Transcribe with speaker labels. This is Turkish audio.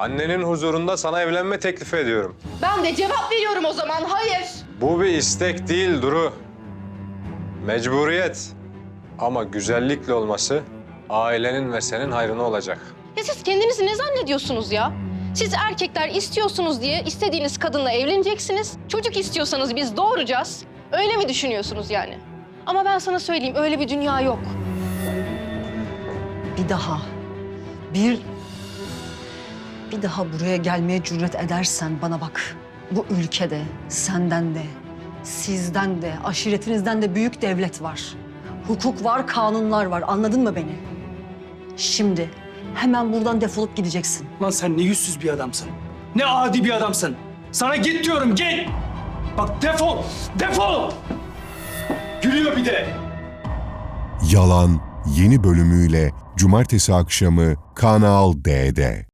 Speaker 1: Annenin huzurunda sana evlenme teklifi ediyorum.
Speaker 2: Ben de cevap veriyorum o zaman. Hayır.
Speaker 1: Bu bir istek değil Duru. Mecburiyet. Ama güzellikle olması ailenin ve senin hayrına olacak.
Speaker 2: Ya siz kendinizi ne zannediyorsunuz ya? Siz erkekler istiyorsunuz diye istediğiniz kadınla evleneceksiniz. Çocuk istiyorsanız biz doğuracağız. Öyle mi düşünüyorsunuz yani? Ama ben sana söyleyeyim öyle bir dünya yok.
Speaker 3: Bir daha, bir, bir daha buraya gelmeye cüret edersen bana bak. Bu ülkede senden de, sizden de, aşiretinizden de büyük devlet var. Hukuk var, kanunlar var. Anladın mı beni? Şimdi hemen buradan defolup gideceksin.
Speaker 4: Lan sen ne yüzsüz bir adamsın. Ne adi bir adamsın. Sana git diyorum git. Bak defol, defol. Gülüyor bir de.
Speaker 5: Yalan yeni bölümüyle cumartesi akşamı Kanal D'de.